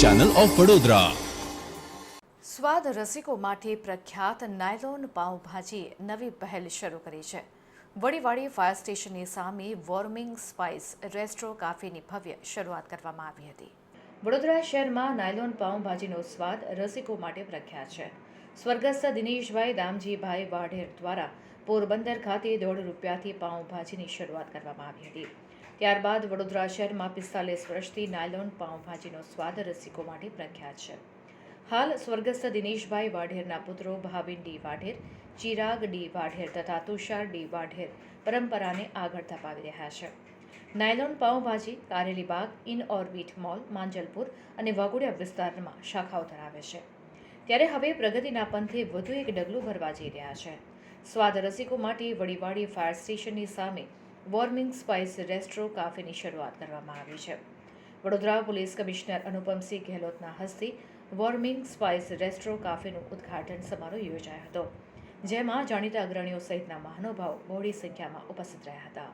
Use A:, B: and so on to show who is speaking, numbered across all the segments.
A: Channel of Vadodara
B: સ્વાદ રસિકો માટે પ્રખ્યાત નાયલોન પાઉંભાજીએ નવી પહેલ શરૂ કરી છે. વડીવાડી ફાયર સ્ટેશનની સામે વોર્મિંગ સ્પાઇસ રેસ્ટ્રો કાફેની ભવ્ય શરૂઆત કરવામાં આવી હતી. વડોદરા શહેરમાં નાયલોન પાઉંભાજીનો સ્વાદ રસિકો માટે પ્રખ્યાત છે. સ્વર્ગસ્થ દિનેશભાઈ દામજીભાઈ વાઢેર દ્વારા પોરબંદર ખાતે દોઢ રૂપિયાથી પાઉંભાજીની શરૂઆત કરવામાં આવી હતી. ત્યારબાદ વડોદરા શહેરમાં પિસ્તાલીસ વર્ષથી નાયલોન પાઉંભાજીનો સ્વાદ રસિકો માટે પ્રખ્યાત છે. હાલ સ્વર્ગસ્થ દિનેશભાઈ વાઢેરના પુત્રો ભાવિન ડી વાઢેર, ચિરાગ ડી વાઢેર તથા તુષાર ડી વાઢેર પરંપરાને આગળ ધપાવી રહ્યા છે. Nylon pavbhaji Karelibaug in orbit mall, Manjalpur અને વાઘોડિયા વિસ્તારમાં શાખાઓ ધરાવે છે. ત્યારે હવે પ્રગતિના પંથે વધુ એક ડગલું ભરવા જઈ રહ્યા છે. સ્વાદ રસિકો માટે વડીવાડી ફાયર સ્ટેશનની સામે વોર્મિંગ સ્પાઇસ રેસ્ટ્રો કાફેની શરૂઆત કરવામાં આવી છે. વડોદરા પોલીસ કમિશનર અનુપમસિંહ ગેહલોતના હસ્તે વોર્મિંગ સ્પાઇસ રેસ્ટ્રો કાફેનું ઉદ્ઘાટન સમારોહ યોજાયો હતો, જેમાં જાણીતા અગ્રણીઓ સહિતના મહાનુભાવો બહોળી સંખ્યામાં ઉપસ્થિત રહ્યા હતા.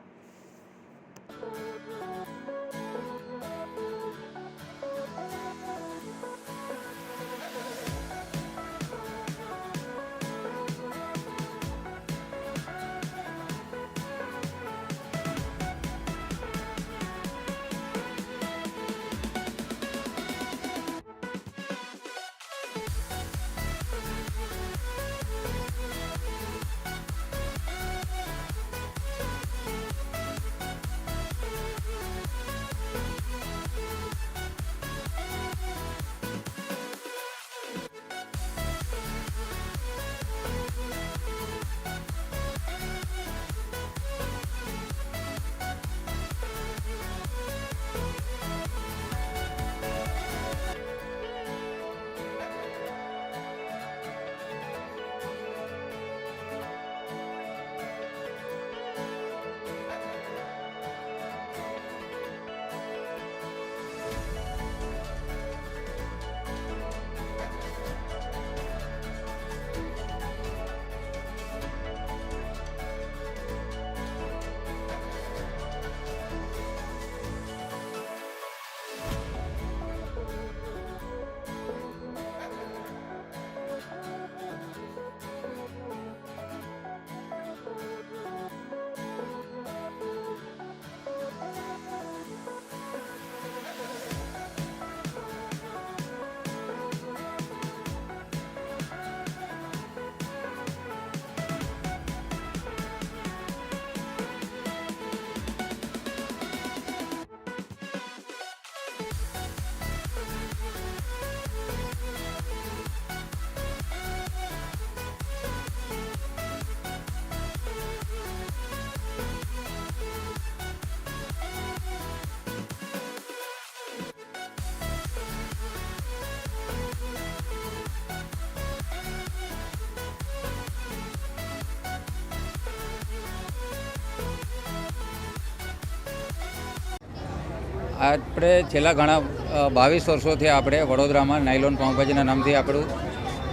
C: આપણે છેલ્લા ઘણા બાવીસ વર્ષોથી આપણે વડોદરામાં નાયલોન પાઉંભાજીના નામથી આપણું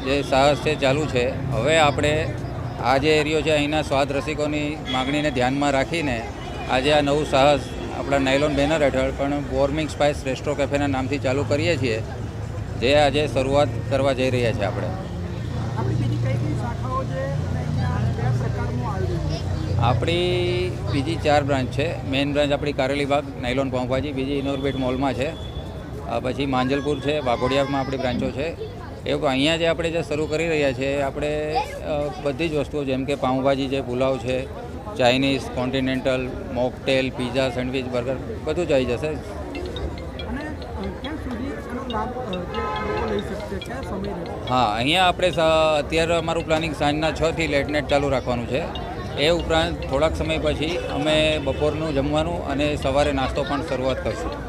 C: જે સાહસ છે, ચાલુ છે. હવે આપણે આ જે એરિયો છે, અહીંના સ્વાદ રસિકોની માગણીને ધ્યાનમાં રાખીને આજે આ નવું સાહસ આપણા નાયલોન બેનર હેઠળ પણ વોર્મિંગ સ્પાઇસ રેસ્ટ્રો કેફેના નામથી ચાલુ કરીએ છીએ, જે આજે શરૂઆત કરવા જઈ રહ્યા છે આપણે
D: આપણી બીજી કઈ કઈ શાખાઓ છે અને અહીંયા કયા પ્રકારનું આયોજન છે
C: આપણી બીજી ચાર બ્રાન્ચ છે. મેઇન બ્રાન્ચ આપણી કારેલીબાગ નાયલોન પાઉંભાજી બીજી ઇનોરબેટ મોલમાં છે. પછી માંજલપુર છે વાઘોડિયામાં આપણી બ્રાન્ચો છે. એવું અહીંયા જે આપણે જે શરૂ કરી રહ્યા છીએ આપણે બધી જ વસ્તુઓ જેમ કે પાઉંભાજી છે પુલાવ છે Chinese continental mocktail pizza sandwich burger બધું જ આવી જશે. હા અહીંયા આપણે અત્યારે અમારું પ્લાનિંગ સાંજના છથી લેટ નાઇટ ચાલુ રાખવાનું છે. એ ઉપરાંત થોડાક સમય પછી અમે બપોરનું જમવાનું અને સવારે નાસ્તો પણ શરૂઆત કરશું.